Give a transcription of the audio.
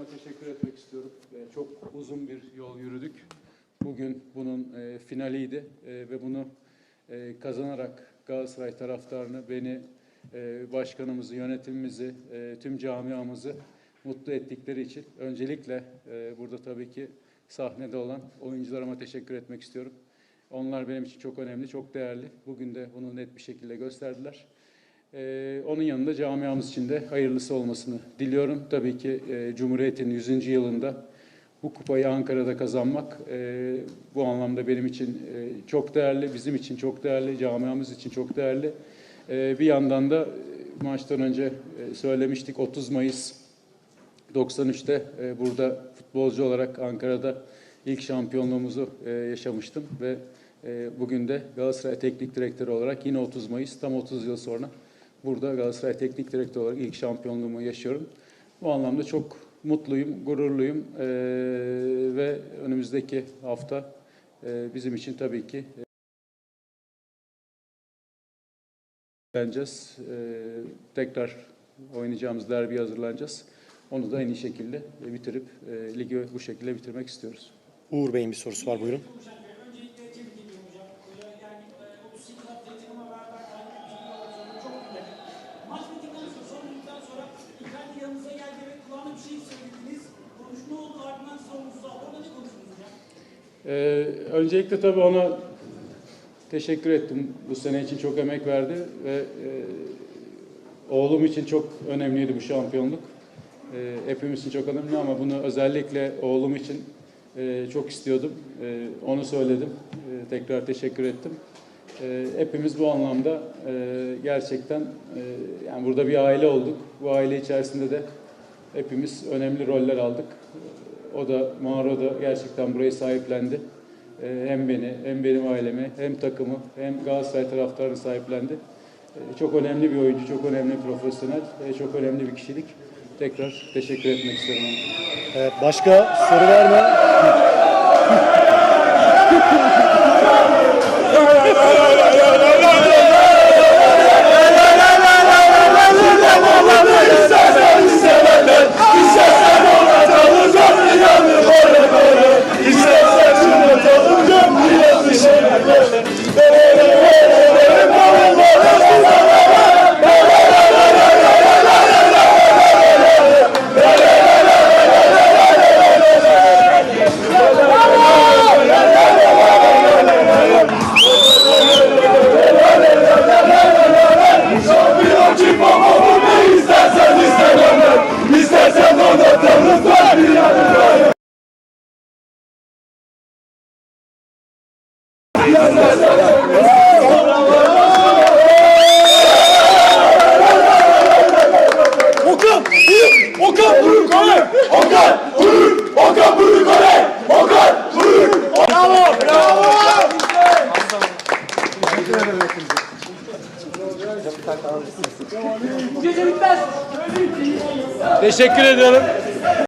oyuncularıma teşekkür etmek istiyorum. Ee, Çok uzun bir yol yürüdük. Bugün bunun e, finaliydi E, ve bunu e, kazanarak Galatasaray taraftarını, beni, e, başkanımızı, yönetimimizi, e, tüm camiamızı mutlu ettikleri için öncelikle e, burada tabii ki sahnede olan oyuncularıma teşekkür etmek istiyorum. Onlar benim için çok önemli, çok değerli. Bugün de bunu net bir şekilde gösterdiler. Ee, onun yanında camiamız için de hayırlısı olmasını diliyorum. Tabii ki e, Cumhuriyet'in 100. yılında bu kupayı Ankara'da kazanmak e, bu anlamda benim için e, çok değerli, bizim için çok değerli, camiamız için çok değerli. E, bir yandan da e, maçtan önce e, söylemiştik 30 Mayıs 93'te e, burada futbolcu olarak Ankara'da ilk şampiyonluğumuzu e, yaşamıştım ve e, bugün de Galatasaray Teknik Direktörü olarak yine 30 Mayıs tam 30 yıl sonra burada Galatasaray Teknik Direktörü olarak ilk şampiyonluğumu yaşıyorum. Bu anlamda çok mutluyum, gururluyum e, ve önümüzdeki hafta e, bizim için tabii ki eğleneceğiz. E, tekrar oynayacağımız derbi hazırlanacağız. Onu da en iyi şekilde bitirip e, ligi bu şekilde bitirmek istiyoruz. Uğur Bey'in bir sorusu var buyurun. Ee, öncelikle tabii ona teşekkür ettim. Bu sene için çok emek verdi ve e, oğlum için çok önemliydi bu şampiyonluk. E, hepimiz için çok önemli ama bunu özellikle oğlum için e, çok istiyordum. E, onu söyledim. E, tekrar teşekkür ettim. E, hepimiz bu anlamda e, gerçekten e, yani burada bir aile olduk. Bu aile içerisinde de hepimiz önemli roller aldık. O da Mağaro da gerçekten burayı sahiplendi. Ee, Hem beni, hem benim ailemi, hem takımı, hem Galatasaray taraftarını sahiplendi. Ee, Çok önemli bir oyuncu, çok önemli bir profesyonel, e, çok önemli bir kişilik. Tekrar teşekkür etmek isterim. Evet, başka soru var mı? Okan! Okan! Okan! Okan gole! Okan vurur! Bravo! Bravo! Teşekkür ediyorum.